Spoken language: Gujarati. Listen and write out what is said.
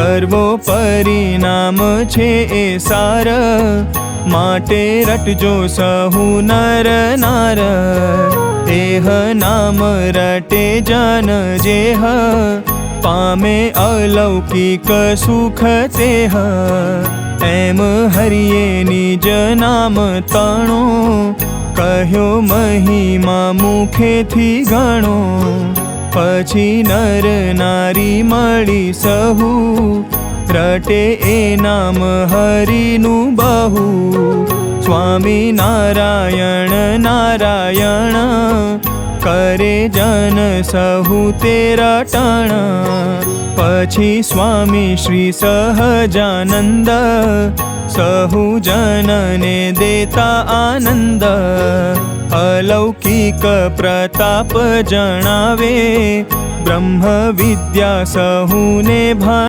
સર્વોપરી નામ છે એ સાર. માટે રટજો સહુ નર નાર. એહ નામ રટે જન જેહ. પામે અલૌકિક સુખ તેહ. એમ હરિયે નિજ નામ તણો. કહ્યો મહિમા મુખેથી ગણો. પછી નર નારી મળી સહુ, રટે એ નામ હરિનું બહુ. સ્વામી નારાયણ નારાયણ, કરે જન સહુ તે રટણ પછી સ્વામી શ્રી સહજાનંદ, સહુ જનને દેતા આનંદ. અલૌકિક પ્રતાપ જણાવે બ્રહ્મ વિદ્યા સહુને ભા